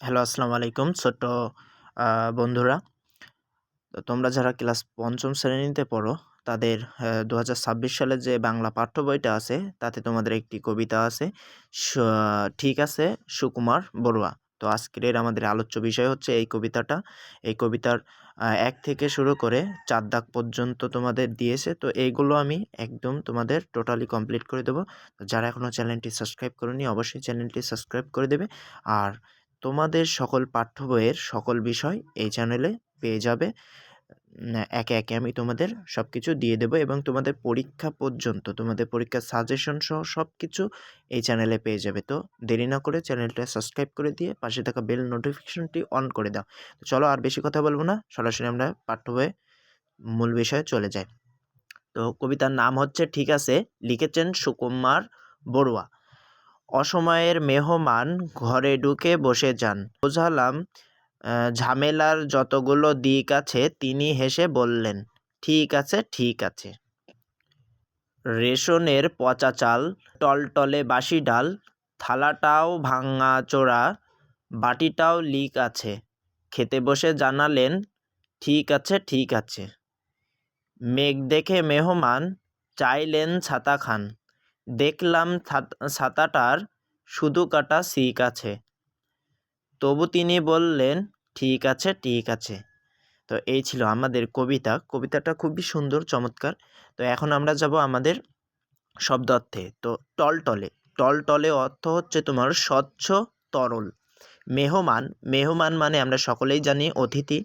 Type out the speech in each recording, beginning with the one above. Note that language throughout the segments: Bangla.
হ্যালো, আসসালামু আলাইকুম। ছোট্ট বন্ধুরা। তো তোমরা যারা ক্লাস পঞ্চম শ্রেণীতে পড়ো, তাদের দু হাজার ছাব্বিশ সালে যে বাংলা পাঠ্য বইটা আছে, তাতে তোমাদের একটি কবিতা আছে। ঠিক আছে, সুকুমার বড়ুয়া। তো আজকের আমাদের আলোচ্য বিষয় হচ্ছে এই কবিতাটা। এই কবিতার এক থেকে শুরু করে চার দাগ পর্যন্ত তোমাদের দিয়েছে। তো এইগুলো আমি একদম তোমাদের টোটালি কমপ্লিট করে দেবো। যারা এখনও চ্যানেলটি সাবস্ক্রাইব করেনি, অবশ্যই চ্যানেলটি সাবস্ক্রাইব করে দেবে। আর তোমাদের সকল পাঠ্য বইয়ের সকল বিষয় এই চ্যানেলে পেয়ে যাবে। একে একে আমি তোমাদের সব কিছু দিয়ে দেবো এবং তোমাদের পরীক্ষা পর্যন্ত, তোমাদের পরীক্ষার সাজেশন সহ সব কিছু এই চ্যানেলে পেয়ে যাবে। তো দেরি না করে চ্যানেলটা সাবস্ক্রাইব করে দিয়ে পাশে থাকা বেল নোটিফিকেশনটি অন করে দাও। তো চলো আর বেশি কথা বলব না, সরাসরি আমরা পাঠ্য বইয়ে মূল বিষয়ে চলে যাই। তো কবিতার নাম হচ্ছে, ঠিক আছে, লিখেছেন সুকুমার বড়ুয়া। অসময়ের মেহমান ঘরে ঢুকে বসে যান। বোঝালাম ঝামেলার যতগুলো দিক আছে, তিনি হেসে বললেন, ঠিক আছে ঠিক আছে। রেশনের পচা চাল, টলটলে বাসি ডাল, থালাটাও ভাঙা চোরা, বাটিটাও লিক আছে। খেতে বসে জানালেন, ঠিক আছে ঠিক আছে। মেঘ দেখে মেহমান চাইলেন ছাতা খান। দেখলাম ছাতাটার শুধু কাটা সিক আছে। তবু তিনি বললেন, ঠিক আছে ঠিক আছে। তো এই ছিল আমাদের কবিতা। কবিতাটা খুবই সুন্দর, চমৎকার। তো এখন আমরা যাব আমাদের শব্দ অর্থে তো টলটলে। টলটলে অর্থ হচ্ছে তোমার স্বচ্ছ তরল। মেহমান। মেহমান মানে আমরা সকলেই জানি অতিথি।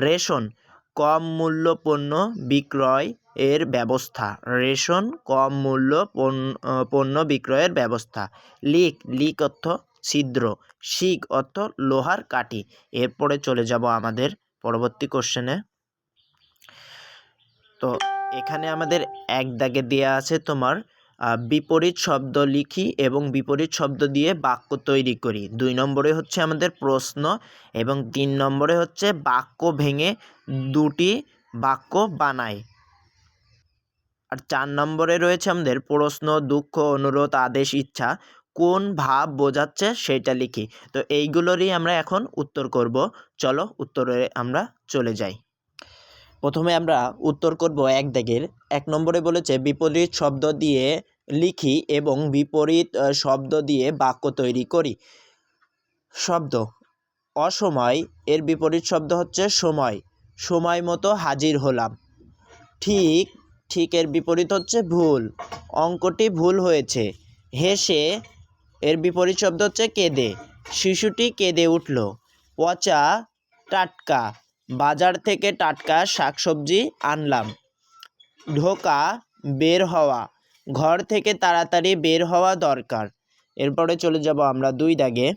রেশন। কম মূল্য পণ্য বিক্রয় এর ব্যবস্থা। রেশন, কম মূল্য পণ্য বিক্রয়ের ব্যবস্থা। লিক লিক অর্থ ছিদ্র, শিক অর্থ লোহার কাঠি। এরপরে চলে যাব আমাদের পরবর্তী কোশ্চেনে তো এখানে আমাদের এক দাগে দেয়া আছে তোমার বিপরীত শব্দ লিখি এবং বিপরীত শব্দ দিয়ে বাক্য তৈরি করি। দুই নম্বরে হচ্ছে আমাদের প্রশ্ন এবং তিন নম্বরে হচ্ছে বাক্য ভেঙে দুটি বাক্য বানাই আর চার নম্বরে রয়েছে আমাদের প্রশ্ন, দুঃখ, অনুরোধ, আদেশ, ইচ্ছা। কোন ভাব বোঝাচ্ছে সেটা লিখি। তো এইগুলোরই আমরা এখন উত্তর করব। চলো উত্তরে আমরা চলে যাই। প্রথমে আমরা উত্তর করব এক দাগের এক নম্বরে বলেছে, বিপরীত শব্দ দিয়ে লিখি এবং বিপরীত শব্দ দিয়ে বাক্য তৈরি করি। শব্দ। অসময়, এর বিপরীত শব্দ হচ্ছে সময়। সময় মতো হাজির হলাম। ঠিক ঠিকের বিপরীত হচ্ছে ভুল। অঙ্কটি ভুল হয়েছে। হেসে এর বিপরীত শব্দ হচ্ছে কেঁদে। শিশুটি কেঁদে উঠল। পচা টাটকা। বাজার থেকে টাটকা শাকসবজি আনলাম। ঢোকা বের হওয়া। ঘর থেকে তাড়াতাড়ি বের হওয়া দরকার। এরপরে চলে যাব আমরা দুই দাগে।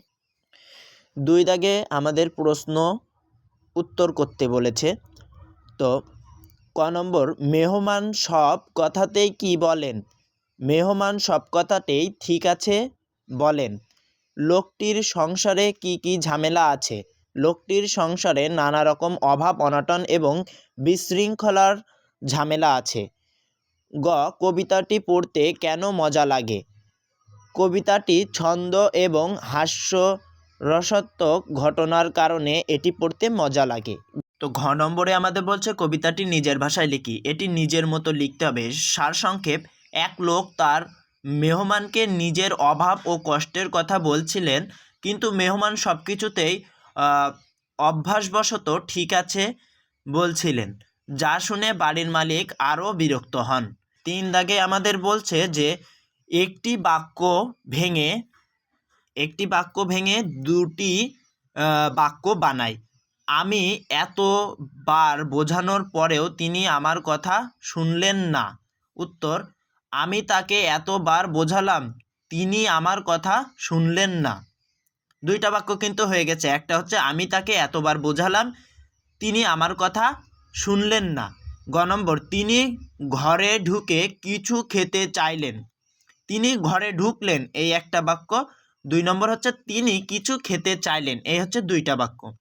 দুই দাগে আমাদের প্রশ্ন উত্তর করতে বলেছে। তো ক নম্বর, মেহমান সব কথাতেই কি বলেন? মেহমান সব কথাতেই ঠিক আছে বলেন। লোকটির সংসারে কি কি ঝামেলা আছে? লোকটির সংসারে নানা রকম অভাব, অনটন এবং বিশৃঙ্খলার ঝামেলা আছে। গ, কবিতাটি পড়তে কেন মজা লাগে? কবিতাটি ছন্দ এবং হাস্য রসাত্মক ঘটনার কারণে এটি পড়তে মজা লাগে। তো ঘ নম্বরে আমাদের বলছে, কবিতাটি নিজের ভাষায় লিখি। এটি নিজের মতো লিখতে হবে। সারসংক্ষেপ এক লোক তার মেহমানকে নিজের অভাব ও কষ্টের কথা বলছিলেন, কিন্তু মেহমান সব কিছুতেই অভ্যাসবশত ঠিক আছে বলছিলেন, যা শুনে বাড়ির মালিক আরও বিরক্ত হন। তিন দাগে আমাদের বলছে যে, একটি বাক্য ভেঙে, একটি বাক্য ভেঙে দুটি বাক্য বানাই। আমি এতবার বোঝানোর পরেও তিনি আমার কথা শুনলেন না। উত্তর, আমি তাকে এতবার বোঝালাম, তিনি আমার কথা শুনলেন না। দুইটা বাক্য কিন্তু হয়ে গেছে। একটা হচ্ছে, আমি তাকে এতবার বোঝালাম, তিনি আমার কথা শুনলেন না। গ নম্বর, তিনি ঘরে ঢুকে কিছু খেতে চাইলেন। তিনি ঘরে ঢুকলেন, এই একটা বাক্য। দুই নম্বর হচ্ছে, তিনি কিছু খেতে চাইলেন, এই হচ্ছে দুইটা বাক্য।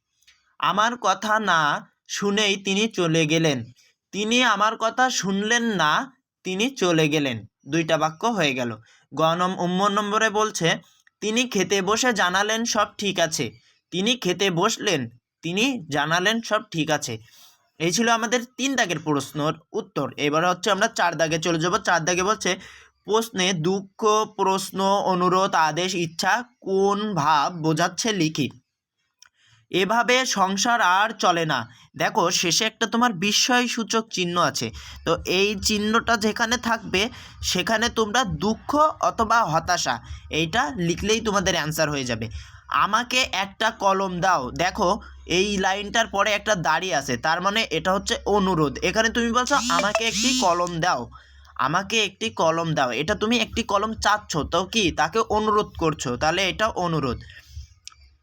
আমার কথা না শুনেই তিনি চলে গেলেন। তিনি আমার কথা শুনলেন না, তিনি চলে গেলেন। দুইটা বাক্য হয়ে গেল। গণম নম নম্বরে বলছে, তিনি খেতে বসে জানালেন সব ঠিক আছে। তিনি খেতে বসলেন, তিনি জানালেন সব ঠিক আছে। এই ছিল আমাদের তিন দাগের প্রশ্নর উত্তর। এবারে হচ্ছে আমরা চার দাগে চলে যাব। চার দাগে বলছে, প্রশ্নে দুঃখ, প্রশ্ন, অনুরোধ, আদেশ, ইচ্ছা, কোন ভাব বোঝাচ্ছে লিখি। এভাবে সংসার আর চলে না। দেখো, শেষে একটা তোমার বিস্ময়সূচক চিহ্ন আছে। তো এই চিহ্নটা যেখানে থাকবে, সেখানে তোমরা দুঃখ অথবা হতাশা, এইটা লিখলেই তোমাদের অ্যান্সার হয়ে যাবে। আমাকে একটা কলম দাও। দেখো, এই লাইনটার পরে একটা দাড়ি আছে। তার মানে এটা হচ্ছে অনুরোধ। এখানে তুমি বলছো, আমাকে একটি কলম দাও। আমাকে একটি কলম দাও। এটা তুমি একটি কলম চাচ্ছ। তো কি? তাকে অনুরোধ করছ। তাহলে এটা অনুরোধ।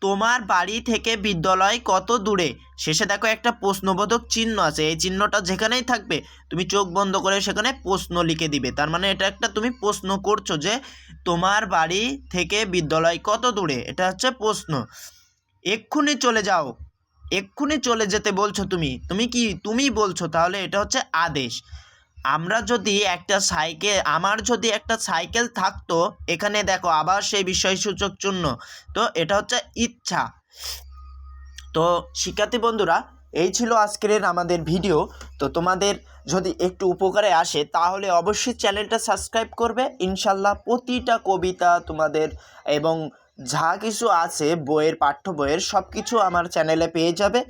তোমার বাড়ি থেকে বিদ্যালয় কত দূরে? শেষে দেখো একটা প্রশ্নবোধক চিহ্ন আছে। এই চিহ্নটা যেখানেই থাকবে, তুমি চোখ বন্ধ করে সেখানে প্রশ্ন লিখে দিবে। তার মানে এটা একটা তুমি প্রশ্ন করছ যে, তোমার বাড়ি থেকে বিদ্যালয় কত দূরে? এটা হচ্ছে প্রশ্ন। এক্ষুনি চলে যাও। এক্ষুনি চলে যেতে বলছো তুমি। তুমি কি, তুমি বলছো তাহলে এটা হচ্ছে আদেশ। আমরা যদি একটা সাইকেল, আমার যদি একটা সাইকেল থাকতো, এখানে দেখো আবার সেই বিষয়সূচক চিহ্ন তো এটা হচ্ছে ইচ্ছা। তো শিক্ষার্থী বন্ধুরা, এই ছিল আজকের আমাদের ভিডিও। তো তোমাদের যদি একটু উপকারে আসে, তাহলে অবশ্যই চ্যানেলটা সাবস্ক্রাইব করবে। ইনশাল্লাহ প্রতিটা কবিতা তোমাদের এবং যা কিছু আছে, বইয়ের, পাঠ্য বইয়ের সব কিছু আমার চ্যানেলে পেয়ে যাবে।